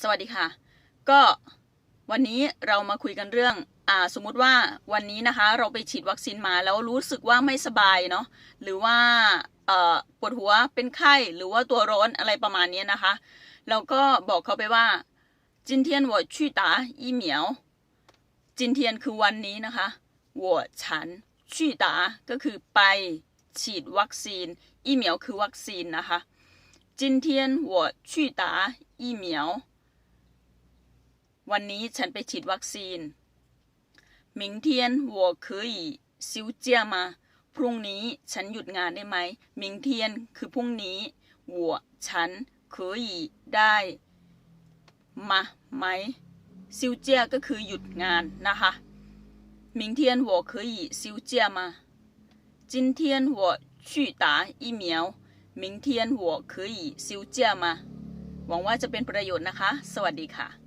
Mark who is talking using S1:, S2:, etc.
S1: สวัสดีค่ะ ก็วันนี้เรามาคุยกันเรื่องอ่าสมมุติว่าวันนี้นะคะเราไปฉีดวัคซีนมาแล้วรู้สึกว่าไม่สบายเนาะหรือว่าเอ่อปวดหัวเป็นไข้หรือว่าตัวร้อนอะไรประมาณนี้นะคะเราก็บอกเขาไปว่าจินเทียนวัวชี่ตาอีเหมียวจินเทียนคือวันนี้นะคะวัวฉันชี่ตาก็คือไปฉีดวัคซีนอีเหมียวคือวัคซีนนะคะจินเทียนวัวชี่ตาอีเหมียว วันนี้ฉันไปฉีดวัคซีนหมิงเทียนหัวคืซิวเจียมา พรุ่งนี้ฉันหยุดงานได้ไหมหมิงเทียนคือพรุ่งนี้หัวฉันคืได้มาไหมซิวเจียก็คือหยุดงานนะคะหมิงเทียนหัวคือซิวเจียมาจินเทียนหัวชื่อตาอีซียมิงเทียนหัวคืซิวเจียมา หวังว่าจะเป็นประโยชน์นะคะ สวัสดีค่ะ